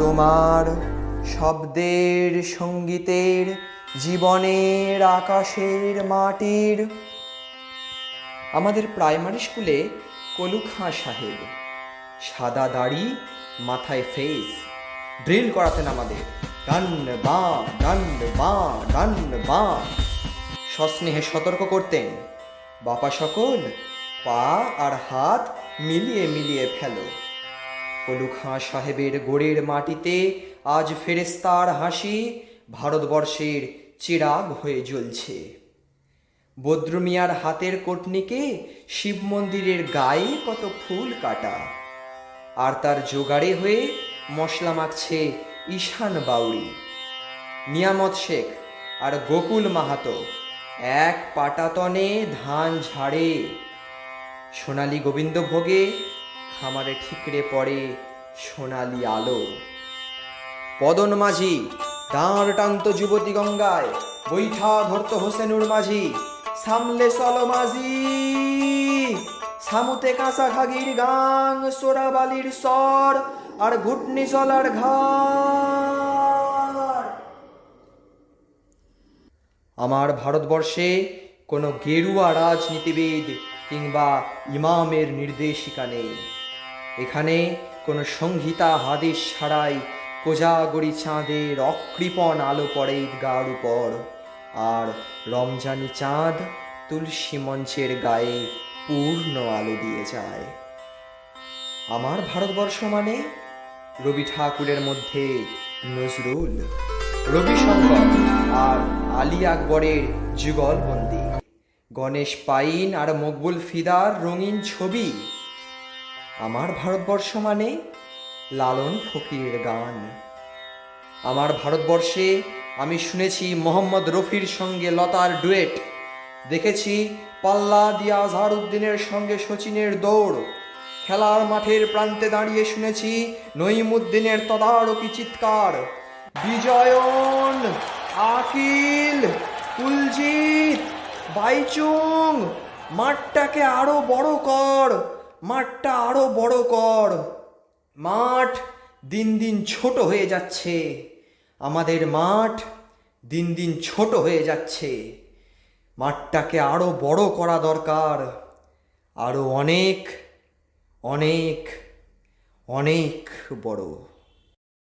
তোমার শব্দের সঙ্গীতের, জীবনের আকাশের মাটির। আমাদের প্রাইমারি স্কুলে কলু খাঁ সাহেব সাদা দাড়ি, মাথায় ফেস ড্রিল করাতেন আমাদের। ডান বা ডান বা ডান বা। সস্নেহে সতর্ক করতেন। বাপা সকল পা আর হাত মিলিয়ে মিলিয়ে ফেলো। কলু খাঁ সাহেবের গোড়ের মাটিতে, আজ ফেরেস্তার হাসি ভারতবর্ষের চিরাগ হয়ে জ্বলছে। বদ্রমিয়ার হাতের কোটনিকে শিব মন্দিরের গায়ে কত ফুল কাটা। আর তার জোগাড়ে হয়ে মশলা মাখছে ঈশান বাউরি নিয়ামত শেখ আর গোকুল মাহাতো এক পাটাতনে ধান ঝাড়ে। সোনালি গোবিন্দভোগে খামারে ঠিকরে পড়ে সোনালি আলো। পদন মাঝি, দাঁড় টানত যুবতী গঙ্গায়, বৈঠা ধরত হোসেনুর মাঝি, সামলে চলো মাঝি। সামুতে কাঁচা ঘাগির গাং সোরা বালির স্বর, আর ঘুটনি চলার ঘাট আমার ভারতবর্ষে কোনো গেরুয়া রাজনীতিবিদ কিংবা ইমামের নির্দেশিকা নেই। এখানে কোনো সংহিতা হাদিস ছাড়াই কোজাগরি চাঁদের অকৃপণ আলো পড়ে ঈদগার উপর। আর রমজানি চাঁদ তুলসী মঞ্চের গায়ে পূর্ণ আলো দিয়ে যায়। আমার ভারতবর্ষ মানে রবি ঠাকুরের মধ্যে নজরুল রবিশঙ্কর আর আলী আকবরের যুগলবন্দি। গণেশ পাইন আর মকবুল ফিদার রঙিন ছবি আমার ভারতবর্ষ মানে লালন ফকিরের গান। আমার ভারতবর্ষে আমি শুনেছি মোহাম্মদ রফির সঙ্গে লতার ডুয়েট। দেখেছি পাল্লা দিয়া আজহারউদ্দিনের সঙ্গে সচিনের দৌড়। খেলার মাঠের প্রান্তে দাঁড়িয়ে শুনেছি নঈমুদ্দিনের তদারকি চিৎকার। বিজয়ন, আকিল, কুলজিৎ, বাইচুং, মাঠটাকে আরও বড় কর। মাঠটা আরও বড় কর। মাঠ দিন দিন ছোট হয়ে যাচ্ছে। আমাদের মাঠ দিন দিন ছোট হয়ে যাচ্ছে। মাঠটাকে আরও বড় করা দরকার। আরও অনেক অনেক অনেক বড়।